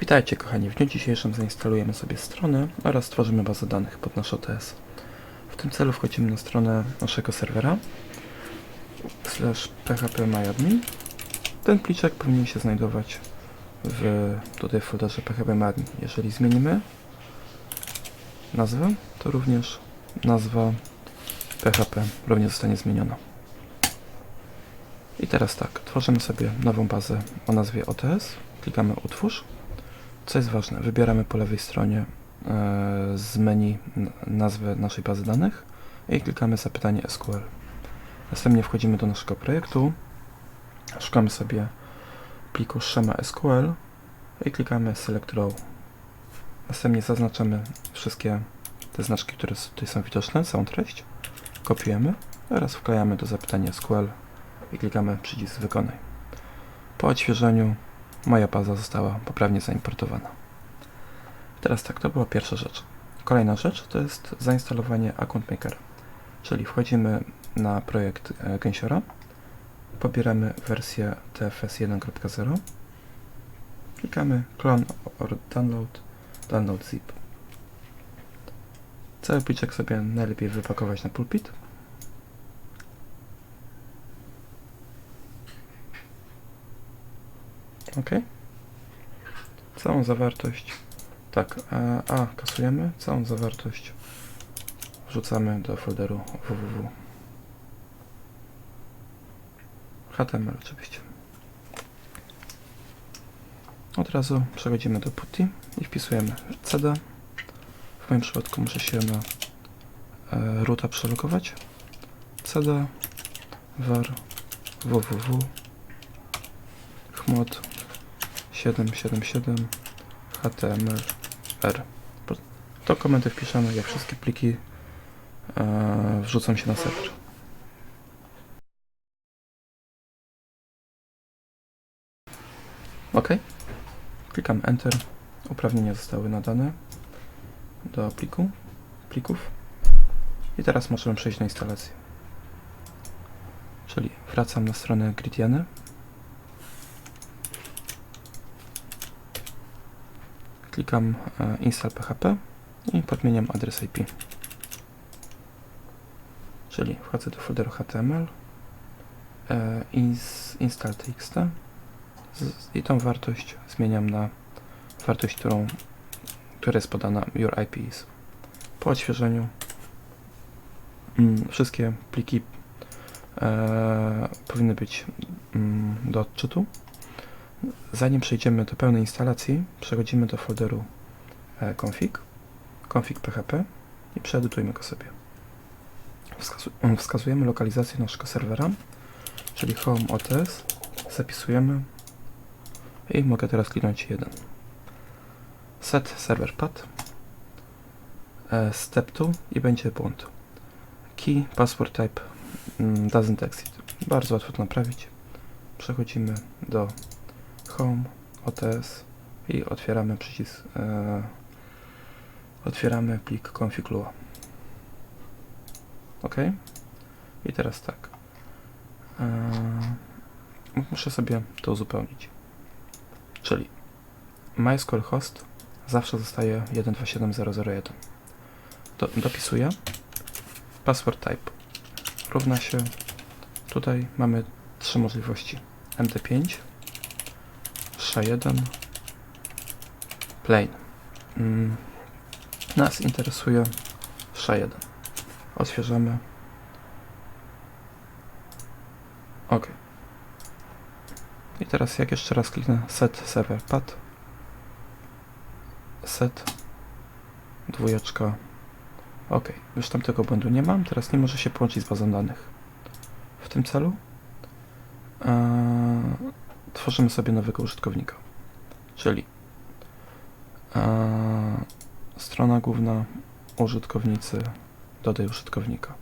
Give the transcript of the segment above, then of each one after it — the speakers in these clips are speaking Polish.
Witajcie kochani, w dniu dzisiejszym zainstalujemy sobie stronę oraz stworzymy bazę danych pod nasz OTS. W tym celu wchodzimy na stronę naszego serwera slash phpMyAdmin. Ten pliczek powinien się znajdować w, tutaj w folderze phpMyAdmin. Jeżeli zmienimy nazwę, to również nazwa PHP również zostanie zmieniona. I teraz tak, tworzymy sobie nową bazę o nazwie OTS, klikamy utwórz. Co jest ważne, wybieramy po lewej stronie e, z menu nazwę naszej bazy danych i klikamy zapytanie SQL. Następnie wchodzimy do naszego projektu, szukamy sobie pliku schema SQL i klikamy Select Row. Następnie zaznaczamy wszystkie te znaczki, które tutaj są widoczne, całą treść, kopiujemy oraz wklejamy do zapytania SQL i klikamy przycisk Wykonaj. Po odświeżeniu moja baza została poprawnie zaimportowana. Teraz tak, to była pierwsza rzecz. Kolejna rzecz to jest zainstalowanie Account Maker, czyli wchodzimy na projekt e, Gęsiora, pobieramy wersję TFS 1.0, klikamy Clone or Download, Download Zip. Cały pliczek sobie najlepiej wypakować na pulpit. OK. Całą zawartość. Tak, a kasujemy. Całą zawartość wrzucamy do folderu www. HTML oczywiście. Od razu przechodzimy do putty i wpisujemy cd. W moim przypadku muszę się na e, roota przelogować. cd var www 777 html.r To komenty wpiszemy, jak wszystkie pliki e, wrzucą się na serwer. OK. Klikam Enter. Uprawnienia zostały nadane do pliku, plików. I teraz możemy przejść na instalację. Czyli wracam na stronę Gridiany. Klikam e, install php i podmieniam adres IP. Czyli wchodzę do folderu HTML e, install txt i tą wartość zmieniam na wartość, którą, która jest podana your IP is. Po odświeżeniu mm, wszystkie pliki e, powinny być mm, do odczytu. Zanim przejdziemy do pełnej instalacji, przechodzimy do folderu e, config, config php i przeedytujmy go sobie. Um, wskazujemy lokalizację naszego serwera, czyli home OTS, zapisujemy i mogę teraz kliknąć 1. Set server path, e, step 2 i będzie błąd. Key password type mm, doesn't exist. Bardzo łatwo to naprawić. Przechodzimy do Home, OTS i otwieramy przycisk e, otwieramy plik config Lua. OK. I teraz tak. E, muszę sobie to uzupełnić. Czyli MySQL host zawsze zostaje 127001. Do, dopisuję. Password type równa się tutaj mamy trzy możliwości. MD5 SHA-1 plain. Mm, nas interesuje SHA-1. Odświeżamy. OK. I teraz jak jeszcze raz kliknę set server path set dwójeczka OK. Już tam tego błędu nie mam. Teraz nie może się połączyć z bazą danych. W tym celu e, tworzymy sobie nowego użytkownika. Czyli e, strona główna, użytkownicy, dodaj użytkownika.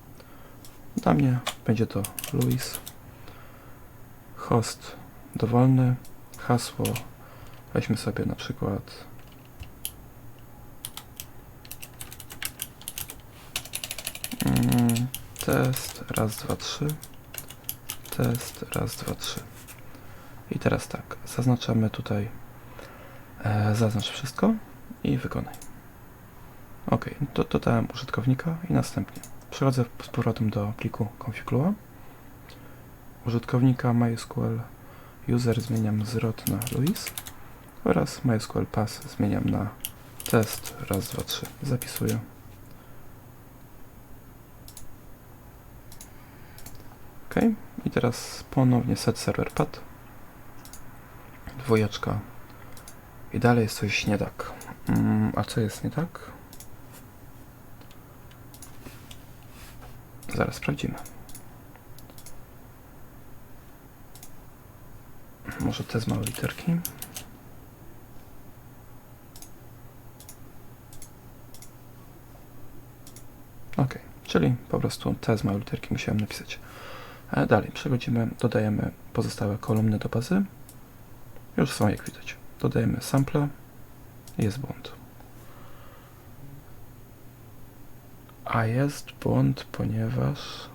Dla mnie będzie to Luis, host dowolny, hasło weźmy sobie na przykład test, raz, dwa, trzy, test, raz, dwa, trzy. I teraz tak, zaznaczamy tutaj E, zaznacz wszystko i wykonaj. Ok, to dodałem użytkownika i następnie przechodzę z powrotem do pliku config.lua. Użytkownika MySQL user zmieniam z na Luis oraz MySQL pass zmieniam na test raz, dwa, trzy. Zapisuję. Ok, i teraz ponownie set server path. Dwójeczka. I dalej jest coś nie tak. Mm, a co jest nie tak? Zaraz sprawdzimy. Może te z małe literki. Ok, czyli po prostu te z małe literki musiałem napisać. A dalej przechodzimy, dodajemy pozostałe kolumny do bazy. Już są jak widać. Dodajemy sample. Jest błąd. A jest błąd, ponieważ